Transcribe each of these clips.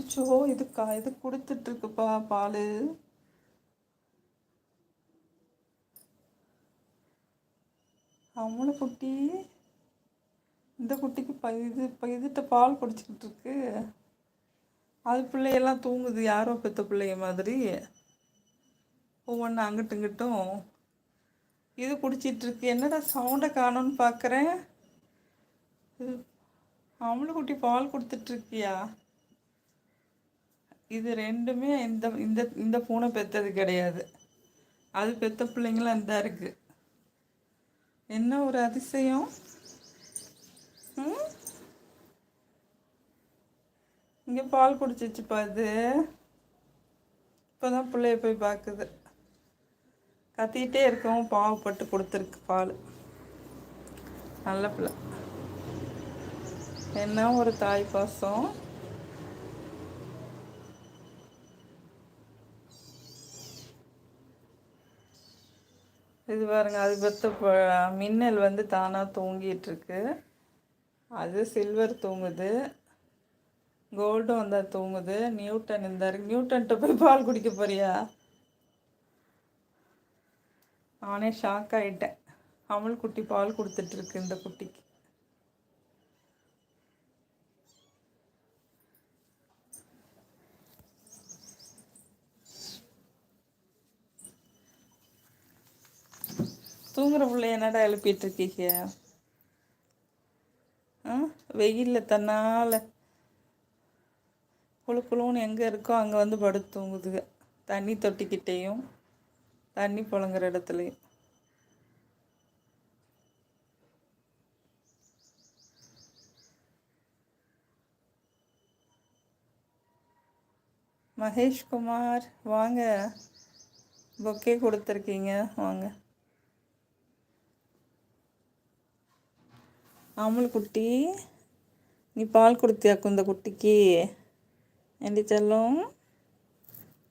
அச்சோ இது கா இது கொடுத்துட்ருக்குப்பா பால். அவங்கள குட்டி இந்த குட்டிக்கு ப இது இப்போ இதுகிட்ட பால் குடிச்சிக்கிட்டு இருக்கு அது பிள்ளையெல்லாம் தூங்குது யாரோ பெத்த பிள்ளைய மாதிரி. ஒவ்வொன்று அங்கிட்டு இங்கிட்டும். இது குடிச்சிட்ருக்கு என்னடா சவுண்டை காணோன்னு பார்க்குறேன் இது குட்டி பால் கொடுத்துட்ருக்கியா இது ரெண்டுமே இந்த இந்த இந்த பூனை பெற்றது கிடையாது. அது பெத்த பிள்ளைங்களாம் இந்த இருக்குது என்ன ஒரு அதிசயம்? ம்? இங்கே பால் குடிச்சிச்சுப்பா அது இப்போ தான் பிள்ளைய போய் பார்க்குது கத்திக்கிட்டே இருக்கவும் பாவப்பட்டு கொடுத்துருக்கு பால். நல்ல பிள்ளை. என்ன ஒரு தாய் பாசம்? இது பாருங்க அது பத்த மின்னல் வந்து தானாக தூங்கிட்டு இருக்கு அது சில்வர் தூங்குது. கோல்டும் வந்தால் தூங்குது. நியூட்டன் இந்த நியூட்டன்ட்ட போய் பால் குடிக்க போறியா? நானே ஷாக் ஆகிட்டேன் அமுல் குட்டி பால் கொடுத்துட்ருக்கு இந்த குட்டிக்கு. தூங்குற பிள்ளை என்னடா எழுப்பிட்டு இருக்கீங்க ஆ? வெயிலில் தன்னால் குழு குழுன்னு எங்கே இருக்கோ அங்கே வந்து படுத்து தூங்குதுங்க தண்ணி தொட்டிக்கிட்டேயும் தண்ணி புழங்குற இடத்துலையும். மகேஷ்குமார் வாங்க. பொக்கே கொடுத்துருக்கீங்க வாங்க. அமுல் குட்டி நீ பால் கொடுத்தியாக்கும் இந்த குட்டிக்கு ஏண்டி செல்லம்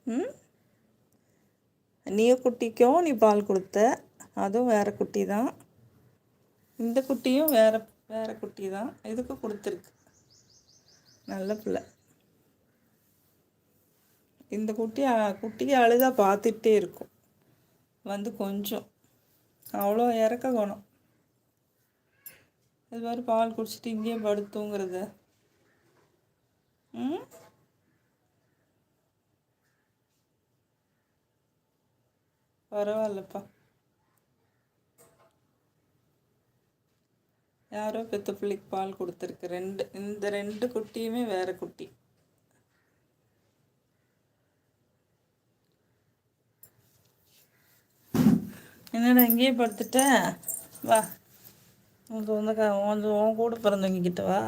ம் நீ குட்டிக்கும் நீ பால் கொடுத்த அதுவும் வேறு குட்டி தான் இந்த குட்டியும் வேறு வேறு குட்டி தான் இதுக்கு கொடுத்துருக்கு நல்ல பிள்ளை இந்த குட்டி குட்டியை அழுதாக பார்த்துட்டே இருக்கும் வந்து கொஞ்சம் அவ்வளோ இறக்க குணம் அது மாதிரி பால் குடிச்சிட்டு இங்கேயே படுத்துங்கிறது ம்? பரவாயில்லப்பா. யாரோ பெத்த பிள்ளைக்கு பால் கொடுத்துருக்கு. ரெண்டு இந்த ரெண்டு குட்டியுமே வேற குட்டி. என்னடா இங்கேயே படுத்துட்ட? வா. சொந்தக்கா உன் உன் கூட பிறந்தவங்க கிட்ட வா.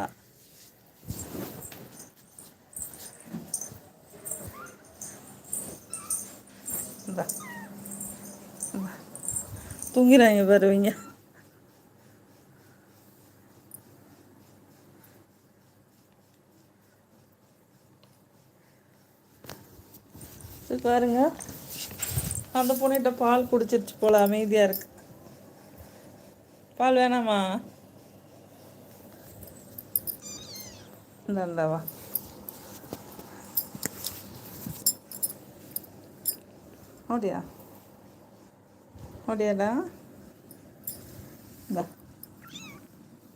தூங்கிறாங்க பாருவீங்க பாருங்க. அந்த பொண்ணிட்ட பால் குடிச்சிருச்சு போல அமைதியாக இருக்கு. பால் வேணாமா? இந்தாவா ஓடியா? ஓடியாடா? இந்த.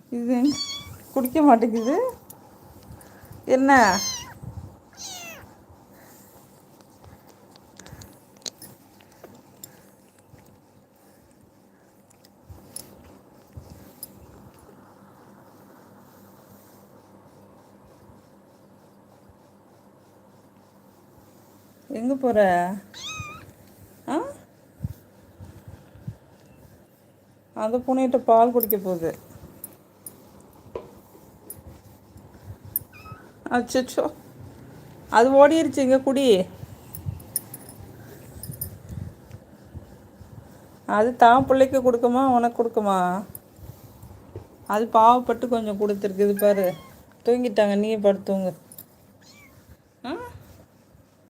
இது குடிக்க மாட்டேங்குது. என்ன? எங்கே போகிற ஆ? அந்த பூனைகிட்ட பால் குடிக்க போகுது. அச்சோ அது ஓடிருச்சு இங்கே குடி. அது தான் பிள்ளைக்கு கொடுக்குமா உனக்கு கொடுக்குமா? அது பாவப்பட்டு கொஞ்சம் கொடுத்துருக்குது பாரு. தூங்கிட்டாங்க நீ படுத்துங்க